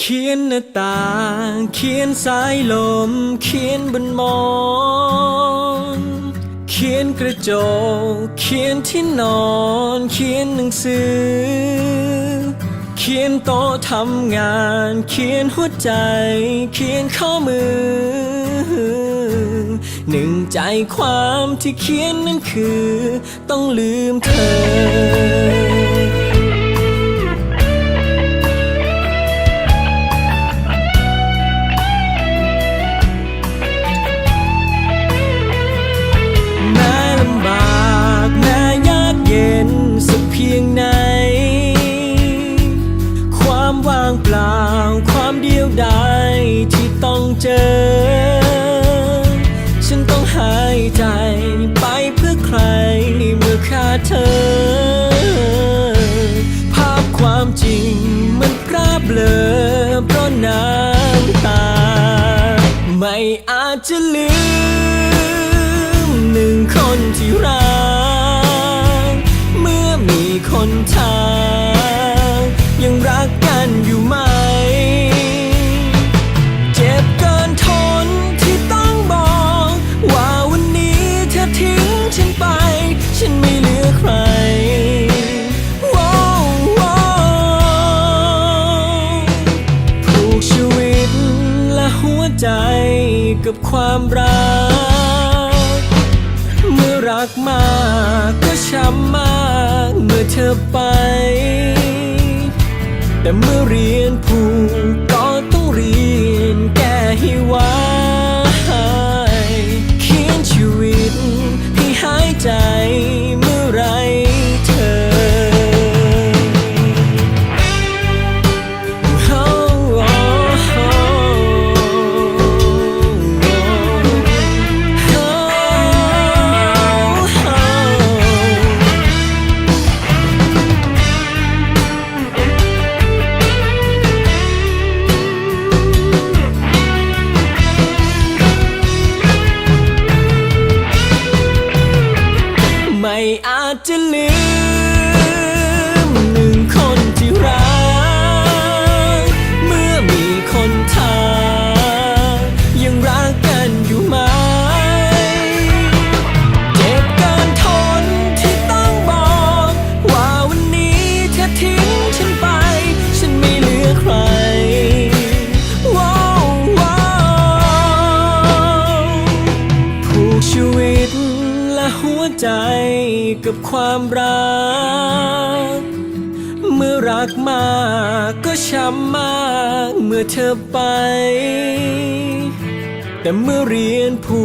เขียนหน้าต่างเขียนสายลม เขียนบนหมอนเขียนกระจกเขียนที่นอน เขียนหนังสือ เขียนโต๊ะทำงาน เขียนหัวใจ เขียนข้อมือ หนึ่งใจความที่เขียนนั้นคือ ต้องลืมเธอ เจอ ฉันต้องหายใจไปเพื่อใครเมื่อขาดเธอ ภาพความจริงมันพร่าเบลอเพราะน้ำตา ไม่อาจจะลืมหนึ่งคนที่รัก เมื่อมีคนทาง ยังรักกันอยู่ไหม กับความรัก เมื่อรักมากก็ช้ำมากเมื่อเธอไป แต่เมื่อเรียนผูก တလင်း กับความรัก เมื่อรักมากก็ช้ำมากเมื่อเธอไป แต่เมื่อเรียนผู